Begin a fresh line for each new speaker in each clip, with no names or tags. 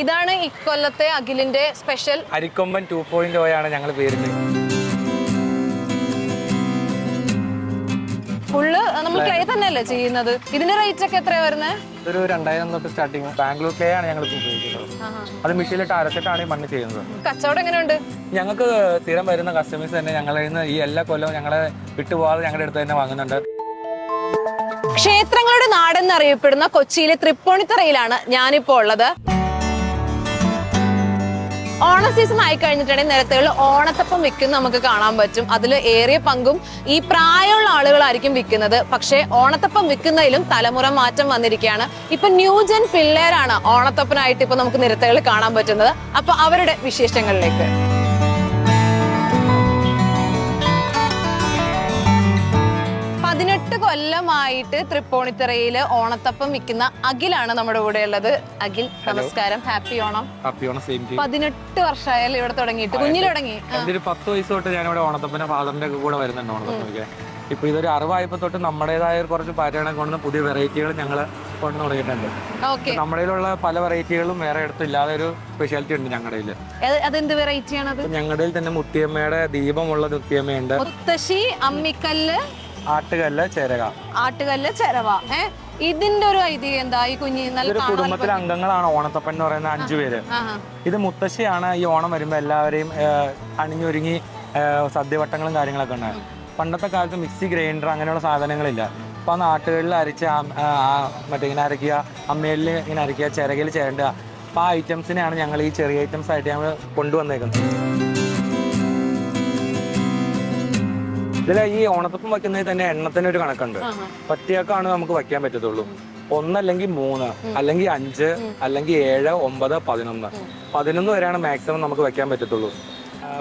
ഇതാണ് ഇക്കൊല്ലത്തെ അഖിലിന്റെ special
Arikomban two point O ആണ് ഞങ്ങൾ പേരിട്ട്
ഫുള്ള് നമ്മൾ ക്ലേ തന്നെയല്ലേ ചെയ്യുന്നത്? ഇതിന്റെ റേറ്റ് ഒക്കെ എത്രയാ വരുന്നത്
ഇതൊരു രണ്ടായിരം തൊട്ട് സ്റ്റാർട്ടിങ് ബാംഗ്ലൂർ ക്ലേ ആണ് ഞങ്ങൾ ഉപയോഗിക്കുന്നത്. അത് മെഷീനിലിട്ട് അരച്ചിട്ടാണ് ഈ മണ്ണ് ചെയ്യുന്നത്.
കച്ചവടം എങ്ങനെയുണ്ട്?
ഞങ്ങൾക്ക് സ്ഥിരം വരുന്ന കസ്റ്റമേഴ്സ് തന്നെ ഞങ്ങളിൽ നിന്ന് ഈ എല്ലാ കൊല്ലവും ഞങ്ങളെ വിട്ടുപോകാതെ ഞങ്ങളുടെ അടുത്ത് തന്നെ വാങ്ങുന്നുണ്ട്.
ക്ഷേത്രങ്ങളുടെ നാടെന്നറിയപ്പെടുന്ന കൊച്ചിയിലെ തൃപ്പൂണിത്തറയിലാണ് ഞാനിപ്പോ ഉള്ളത്. ഓണ സീസൺ ആയി കഴിഞ്ഞിട്ടുണ്ടെങ്കിൽ നിരത്തുകളിൽ ഓണത്തപ്പം വിൽക്കുന്ന നമുക്ക് കാണാൻ പറ്റും. അതിൽ ഏറിയ പങ്കും ഈ പ്രായമുള്ള ആളുകളായിരിക്കും വിൽക്കുന്നത്. പക്ഷേ ഓണത്തപ്പം വിൽക്കുന്നതിലും തലമുറ മാറ്റം വന്നിരിക്കുകയാണ്. ഇപ്പൊ ന്യൂജൻ പിള്ളേരാണ് ഓണത്തപ്പനായിട്ട് ഇപ്പൊ നമുക്ക് നിരത്തുകളിൽ കാണാൻ പറ്റുന്നത്. അപ്പൊ അവരുടെ വിശേഷങ്ങളിലേക്ക്. കൊല്ലമായിട്ട് തൃപ്പൂണിത്തറയിൽ ഓണത്തപ്പം വിൽക്കുന്ന അഖിലാണ് നമ്മുടെ കൂടെ ഉള്ളത് അഖിൽ നമസ്കാരം. Happy Onam.
Happy Onam same team
പതിനെട്ട് വർഷമായാലും ഇവിടെ തുടങ്ങിയിട്ട്. കുഞ്ഞിൽ തുടങ്ങി.
എന്റെ ഒരു പത്ത് വയസ്സ് തൊട്ട് ഞാൻ ഇവിടെ ഓണത്തപ്പന്റെ ഫാദറിന്റെ കൂടെ വരുന്നുണ്ട് ഓണത്തപ്പനൊക്കെ ഇപ്പൊ ഇതൊരു അറിവായപ്പോ തൊട്ട് നമ്മുടേതായ കുറച്ച് പാറ്റേണൊക്കെ കൊണ്ടുവന്ന് പുതിയ വെറൈറ്റികൾ ഞങ്ങൾ കൊണ്ടു തുടങ്ങിയിട്ടുണ്ട്. നമ്മളിലുള്ള പല വെറൈറ്റികളും വേറെ അടുത്ത് ഇല്ലാതെ ഒരു സ്പെഷ്യാലിറ്റി ഉണ്ട് ഞങ്ങളുടെ
അതെന്ത് വെറൈറ്റിയാണ്
ഞങ്ങളുടെ തന്നെ മുത്തിയമ്മയുടെ ദീപമുള്ള മുത്തിയമ്മയുണ്ട്.
മുത്തശ്ശി അമ്മിക്കല്ല്
ആട്ടുകല്ല് ചേരക.
ആട്ടുകല്ല് ചെരവ. ഏ? ഇതിന്റെ ഒരു ഐതിഹ്യം എന്താ ഈ കുഞ്ഞി നല്ല
ഇതൊരു
കാണാൻ
കുടുംബത്തിലെ അംഗങ്ങളാണ് ഓണത്തപ്പൻ എന്ന് പറയുന്ന അഞ്ചു പേര്.
ആഹാ.
ഇത് മുത്തശ്ശിയാണ് ഈ ഓണം വരുമ്പോൾ എല്ലാവരെയും ഏഹ്, അണിഞ്ഞൊരുങ്ങി ഏഹ്, സദ്യവട്ടങ്ങളും കാര്യങ്ങളൊക്കെ ഉണ്ട്. പണ്ടത്തെ കാലത്ത് മിക്സി ഗ്രൈൻഡർ അങ്ങനെയുള്ള സാധനങ്ങളില്ല. അപ്പോൾ ആ നാട്ടുകളിൽ അരച്ച് ആ- ആ- ആ മറ്റേ ഇങ്ങനെ അരയ്ക്കുക അമ്മയിൽ ഇങ്ങനെ അരയ്ക്കുക ചിരകയിൽ ചേരണ്ട. അപ്പോൾ ആ ഐറ്റംസിനെയാണ് ഞങ്ങൾ ഈ ചെറിയ ഐറ്റംസ് ആയിട്ട് ഞങ്ങൾ കൊണ്ടുവന്നേക്കുന്നത്. ഇതിൽ ഈ ഓണത്തപ്പം വയ്ക്കുന്നതിൽ തന്നെ എണ്ണത്തിന് ഒരു കണക്കുണ്ട്. പറ്റിയാക്കാണ് നമുക്ക് വയ്ക്കാൻ പറ്റത്തുള്ളൂ. ഒന്നല്ലെങ്കിൽ മൂന്ന് അല്ലെങ്കിൽ അഞ്ച് അല്ലെങ്കിൽ ഏഴ് ഒമ്പത് പതിനൊന്ന്. പതിനൊന്ന് വരെയാണ് മാക്സിമം നമുക്ക് വെക്കാൻ പറ്റത്തുള്ളൂ.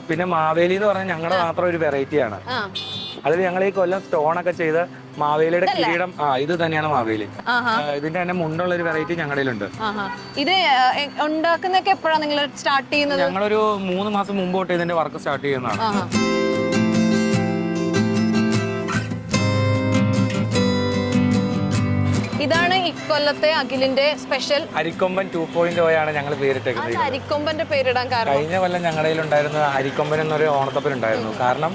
പിന്നെ മാവേലി എന്ന് പറഞ്ഞാൽ ഞങ്ങളുടെ മാത്രം ഒരു വെറൈറ്റിയാണ് അതിൽ ഞങ്ങൾ ഈ കൊല്ലം സ്റ്റോൺ ഒക്കെ ചെയ്ത് മാവേലിയുടെ കിരീടം ആ ഇത് തന്നെയാണ് മാവേലി. ഇതിന്റെ തന്നെ മുണ്ടുള്ള ഒരു വെറൈറ്റി ഞങ്ങളുടെ കയ്യിലുണ്ട്.
ഇത് ഉണ്ടാക്കുന്നൊക്കെ എപ്പോഴാണ് നിങ്ങൾ സ്റ്റാർട്ട് ചെയ്യുന്നത്?
ഞങ്ങളൊരു മൂന്ന് മാസം മുമ്പോട്ട് ഇതിന്റെ വർക്ക് സ്റ്റാർട്ട് ചെയ്യുന്നതാണ്.
ഇക്കൊല്ലത്തെ അഖിലിന്റെ സ്പെഷ്യൽ
അരിക്കൊമ്പൻ ടു പോയിന്റ് ആണ് ഞങ്ങൾ പേരിട്ടേക്കുന്നത്.
അരിക്കൊമ്പന്റെ പേരിടാൻ കാരണം?
കഴിഞ്ഞ കൊല്ലം ഞങ്ങളുടെ ഉണ്ടായിരുന്ന അരിക്കൊമ്പൻ എന്നൊരു ഓണത്തപ്പൻ ഉണ്ടായിരുന്നു കാരണം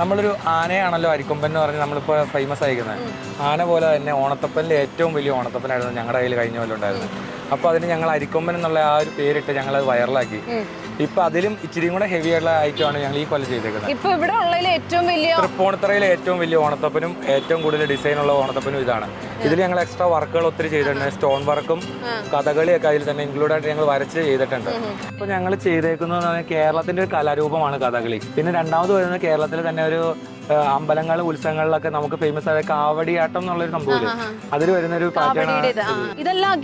നമ്മളൊരു ആനയാണല്ലോ അരിക്കൊമ്പൻ എന്ന് പറഞ്ഞ് നമ്മളിപ്പോൾ ഫേമസ് ആയിരിക്കുന്നത്. ആന പോലെ തന്നെ ഓണത്തപ്പനിലെ ഏറ്റവും വലിയ ഓണത്തപ്പനായിരുന്നു ഞങ്ങളുടെ കയ്യിൽ കഴിഞ്ഞ പോലെ ഉണ്ടായിരുന്നത്. അപ്പോൾ അതിന് ഞങ്ങൾ അരിക്കൊമ്പൻ എന്നുള്ള ആ ഒരു പേരിട്ട് ഞങ്ങൾ അത് വൈറലാക്കി. ഇപ്പൊ അതിലും ഇച്ചിരിയും കൂടെ ഹെവി ആയിട്ടുള്ള ഐറ്റമാണ് ഞങ്ങൾ ഈ കൊല്ലം ചെയ്തേക്കുന്നത്.
ഇപ്പൊ ഇവിടെ ഉള്ളതിൽ ഏറ്റവും വലിയ
തൃപ്പൂണിത്തറയിലെ ഏറ്റവും വലിയ ഓണത്തപ്പനും ഏറ്റവും കൂടുതൽ ഡിസൈൻ ഉള്ള ഓണത്തപ്പനും ഇതാണ്. ഇതിൽ ഞങ്ങൾ എക്സ്ട്രാ വർക്കുകൾ ഒത്തിരി ചെയ്തിട്ടുണ്ട്. സ്റ്റോൺ വർക്കും കഥകളിയൊക്കെ അതിൽ തന്നെ ഇൻക്ലൂഡ് ആയിട്ട് ഞങ്ങൾ വരച്ച് ചെയ്തിട്ടുണ്ട്. ഇപ്പൊ ഞങ്ങൾ ചെയ്തേക്കുന്നത് കേരളത്തിന്റെ ഒരു കലാരൂപമാണ് കഥകളി. പിന്നെ രണ്ടാമത് വരുന്നത് കേരളത്തിൽ തന്നെ ഒരു അമ്പലങ്ങൾ ഉത്സവങ്ങളിലൊക്കെ നമുക്ക് ഫേമസ് ആയ കാവടിയാട്ടം എന്നുള്ളൊരു സംഭവമില്ലേ അതിൽ വരുന്ന ഒരു പാറ്റേൺ.
ഇതെല്ലാം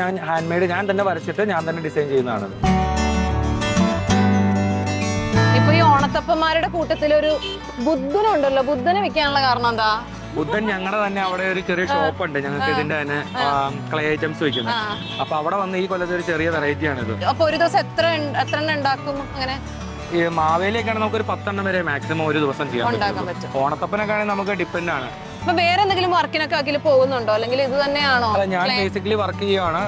ഞാൻ ഹാൻഡ് മെയ്ഡ് ഞാൻ തന്നെ വരച്ചിട്ട് ഞാൻ തന്നെ ഡിസൈൻ ചെയ്യുന്നതാണ്.
ഇപ്പൊ ഈ ഓണത്തപ്പന്മാരുടെ കൂട്ടത്തിൽ ഒരു ബുദ്ധനുണ്ടല്ലോ. ബുദ്ധനെ വെക്കാനുള്ള കാരണം എന്താ?
ബുദ്ധൻ ഞങ്ങളുടെ തന്നെ അവിടെ ഒരു ചെറിയ ഷോപ്പ് ഉണ്ട് ഞങ്ങൾക്ക് ഇതിന്റെ തന്നെ ക്ലേ ഐറ്റംസ് വെക്കുന്നത് അപ്പൊ അവിടെ വന്ന് ഈ കൊല്ലത്തെ ഒരു ചെറിയ വെറൈറ്റി ആണ് ഇത്
അപ്പൊ ഒരു ദിവസം എത്ര എത്ര ഉണ്ടാക്കും അങ്ങനെ?
ഈ മാവേലിയൊക്കെ ആണെങ്കിൽ നമുക്ക് ഒരു പത്തെണ്ണം വരെ മാക്സിമം ഒരു ദിവസം ചെയ്യാൻ പറ്റും. ഓണത്തപ്പനൊക്കെ ആണെങ്കിൽ നമുക്ക് ഡിപ്പെൻഡ് ആണ്.
അപ്പൊ വേറെ എന്തെങ്കിലും വർക്കിനൊക്കെ അഖിൽ പോകുന്നുണ്ടോ? അല്ലെങ്കിൽ ഇത് തന്നെയാണോ?
അല്ല ഞാൻ ബേസിക്കലി വർക്ക് ചെയ്യുവാണ്.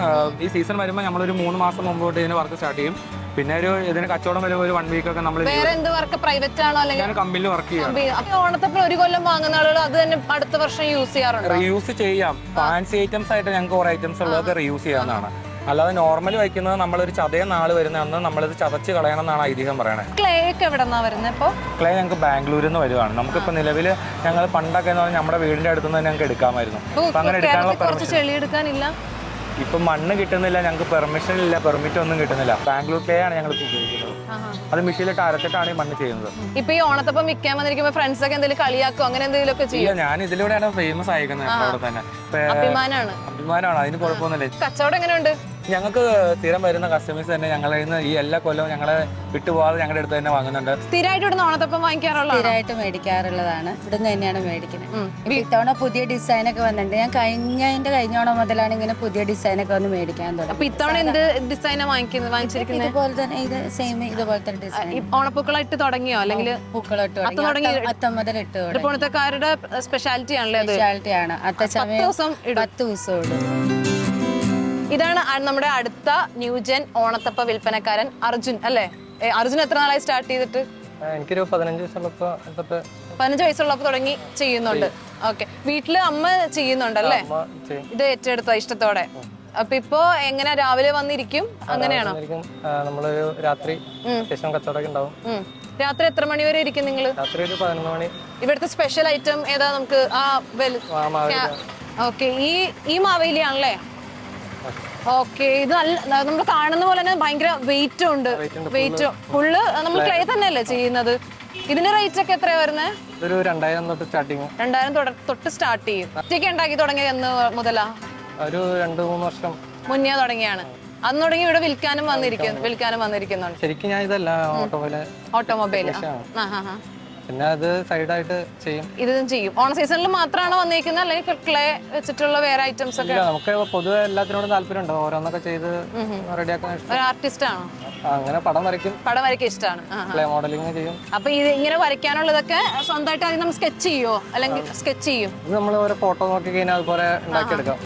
ഈ സീസൺ വരുമ്പോൾ നമ്മളൊരു മൂന്ന് മാസം മുമ്പ് തൊട്ട് ഇതിന് വർക്ക് സ്റ്റാർട്ട് ചെയ്യും. പിന്നെ ഒരു ഇതിന് കച്ചവടം വരുമ്പോൾ ഒരു വൺ വീക്ക് ഒക്കെ നമ്മൾ
വേറെ എന്ത് വർക്ക് പ്രൈവറ്റ് ആണോ അല്ലെങ്കിൽ
ഞാൻ കമ്പനിയിൽ വർക്ക് ചെയ്യാം
അപ്പൊ ഒരു കൊല്ലം വാങ്ങുന്ന ആളുകൾ അത് തന്നെ അടുത്ത വർഷം യൂസ് ചെയ്യാറുണ്ട്?
റീയൂസ് ചെയ്യാം. ഫാൻസി ഐറ്റംസ് ആയിട്ട് ഞങ്ങൾക്ക് കുറെ ഐറ്റംസ് ഉള്ളതൊക്കെ റീയൂസ് ചെയ്യാവുന്നതാണ്. അല്ലാതെ നോർമലി വയ്ക്കുന്നത് നമ്മളൊരു ചതയ നാൾ വരുന്ന അന്ന് നമ്മളിത് ചതച്ച് കളയണം എന്നാണ് ഐതിഹ്യം പറയണത്
ക്ലേ ഒക്കെ എവിടെ നിന്നാണ് വരുന്നത് ഇപ്പോൾ
ക്ലേ ഞങ്ങൾക്ക് ബാംഗ്ലൂരിൽ നിന്ന് വരുവാണ്. നമുക്കിപ്പോൾ നിലവിൽ ഞങ്ങൾ പണ്ടൊക്കെ എന്ന് പറഞ്ഞാൽ നമ്മുടെ വീടിന്റെ അടുത്ത് നിന്ന് ഞങ്ങൾക്ക് എടുക്കാമായിരുന്നു.
ഇപ്പൊ
അങ്ങനെ എടുക്കാനുള്ള
കുറച്ച് ചെളി എടുക്കാനില്ല?
ഇപ്പം മണ്ണ് കിട്ടുന്നില്ല ഞങ്ങൾക്ക് പെർമിഷൻ ഇല്ല പെർമിറ്റ് ഒന്നും കിട്ടുന്നില്ല. ബാംഗ്ലൂർ ക്ലേ ആണ് ഞങ്ങൾ ഉപയോഗിക്കുന്നത്. അത് മിഷീനിലിട്ട് അരച്ചിട്ടാണ് ഈ മണ്ണ് ചെയ്യുന്നത്.
ഇപ്പൊ ഈ ഓണത്തപ്പം വിൽക്കാൻ വന്നിരിക്കുമ്പോ ഫ്രണ്ട്സ് ഒക്കെ എന്തെങ്കിലും കളിയാക്കോ? അങ്ങനെ എന്തെങ്കിലും ഒക്കെ ചെയ്യും
ഞാൻ ഇതിലൂടെയാണ് ഫേമസ് ആയിരിക്കുന്നത് അവിടെ തന്നെ. ഇപ്പൊ,
അഭിമാനാണ്.
അഭിമാനമാണ് അതിന് കുഴപ്പമൊന്നുമില്ല.
കച്ചവടം എങ്ങനെയുണ്ട്?
ഞങ്ങൾക്ക് സ്ഥിരം വരുന്ന കസ്റ്റമേഴ്സ് തന്നെ ഞങ്ങളെ നിന്ന് ഈ എല്ലാ കൊല്ലവും ഞങ്ങളെ വിട്ടുപോകാതെ ഞങ്ങളുടെ അടുത്ത് തന്നെ വാങ്ങുന്നുണ്ട്.
സ്ഥിരമായിട്ട് ഇവിടുന്ന് ഓണത്തപ്പം വാങ്ങിക്കാറുള്ള
സ്ഥിരമായിട്ട് മേടിക്കാറുള്ളതാണ്. ഇവിടുന്ന് തന്നെയാണ് മേടിക്കുന്നത്. ഇത്തവണ പുതിയ ഡിസൈനൊക്കെ വന്നിട്ടുണ്ട്. ഞാൻ കഴിഞ്ഞതിന്റെ കഴിഞ്ഞ ഓണം മുതലാണ് ഇങ്ങനെ പുതിയ ഡിസൈനൊക്കെ വന്ന് മേടിക്കാൻ
അപ്പൊ
തുടങ്ങി
ഇത്തവണ എന്ത് ഡിസൈനാ വാങ്ങിക്കുന്നത് വാങ്ങിച്ചിരിക്കുന്നത്
ഇതുപോലെ തന്നെ ഇത് സെയിം ഇതുപോലത്തെ ഡിസൈൻ
ഓണപ്പൂക്കളായിട്ട് തുടങ്ങിയോ? അല്ലെങ്കിൽ
പൂക്കളിട്ട്
തുടങ്ങി.
അത്തം മുതൽ ഇട്ട്
സ്പെഷ്യാലിറ്റി ആണല്ലേ
സ്പെഷ്യാലിറ്റി ആണ്. അത്ത സമയം
ദിവസം ഇടും.
പത്ത് ദിവസം ഇടും.
ഇതാണ് നമ്മുടെ അടുത്ത ന്യൂജൻ ഓണത്തപ്പ വിൽപ്പനക്കാരൻ അർജുൻ അല്ലേ? അർജുൻ എത്ര നാളായി സ്റ്റാർട്ട് ചെയ്തിട്ട്?
എനിക്കൊരു പതിനഞ്ച് വയസ്സുള്ളപ്പോ
പതിനഞ്ച് വയസ്സുള്ളപ്പോ തുടങ്ങി ചെയ്യുന്നുണ്ട്. ഓക്കെ. വീട്ടിൽ അമ്മ ചെയ്യുന്നുണ്ടല്ലേ ഇത് ഏറ്റെടുത്ത ഇഷ്ടത്തോടെ. അപ്പൊ ഇപ്പൊ എങ്ങനെ രാവിലെ വന്നിരിക്കും? അങ്ങനെയാണോ?
നമ്മളൊരു രാത്രി കച്ചവടമൊക്കെ ഉണ്ടാവും.
രാത്രി എത്ര മണി വരെ ഇരിക്കും നിങ്ങൾ
രാത്രി ഒരു പതിനൊന്ന് മണി.
ഇവിടുത്തെ സ്പെഷ്യൽ ഐറ്റം ഏതാ നമുക്ക് ആ ഓക്കെ. ഈ ഈ മാവേലി ആണല്ലേ ഓക്കെ ഇത് നല്ല നമ്മൾ കാണുന്ന പോലെ തന്നെ ഭയങ്കര വെയിറ്റ് ഉണ്ട്. വെയിറ്റ് ഫുള്ള് നമ്മൾ ക്ലേ തന്നെയല്ലേ ചെയ്യുന്നത്? ഇതിന്റെ റേറ്റ് ഒക്കെ എത്രയാ വരുന്നത്
ഇതൊരു രണ്ടായിരം തൊട്ട് സ്റ്റാർട്ടിങ്
രണ്ടായിരം തൊട- തൊട്ട് സ്റ്റാർട്ട് ചെയ്യും. ഒറ്റയ്ക്ക് ഉണ്ടാക്കി തുടങ്ങിയത് എന്ന് മുതലാ?
ഒരു രണ്ട് മൂന്ന് വർഷം.
മുന്നേ തുടങ്ങിയാണ്. അന്ന് തുടങ്ങി ഇവിടെ വിൽക്കാനും വന്നിരിക്കുന്നു വിൽക്കാനും. വന്നിരിക്കുന്നുണ്ട്.
ശരിക്കും ഞാൻ ഇതല്ല ഓട്ടോമൊബൈൽ
ഓട്ടോമൊബൈൽ ആ? ആ
പിന്നെ അത് സൈഡായിട്ട് ചെയ്യും.
ഇതും ചെയ്യും. ഓണ സീസണിൽ മാത്രമാണ് വന്നിരിക്കുന്നത് അല്ലെങ്കിൽ ക്ലേ വെച്ചിട്ടുള്ള വേറെ ഐറ്റംസ് ഒക്കെ?
ഇല്ല നമുക്ക് പൊതുവെ എല്ലാത്തിനോടും താല്പര്യം ഉണ്ടോ ഓരോന്നൊക്കെ ചെയ്ത് റെഡിയാക്കാൻ ഇഷ്ടം.
ഒരു ആർട്ടിസ്റ്റ് ആണോ?
അങ്ങനെ പടം വരയ്ക്കും.
പടം വരയ്ക്കാൻ ഇഷ്ടമാണ്
ക്ലേ മോഡലിംഗ് ചെയ്യും.
അപ്പൊ ഇത് ഇങ്ങനെ വരയ്ക്കാനുള്ളതൊക്കെ സ്വന്തമായിട്ട് ആദ്യം നമ്മൾ സ്കെച്ച് ചെയ്യോ അല്ലെങ്കിൽ സ്കെച്ച് ചെയ്യും.
ഇത് നമ്മൾ ഓരോ ഫോട്ടോ നോക്കി കഴിഞ്ഞാൽ അതുപോലെ ഉണ്ടാക്കിയെടുക്കാം.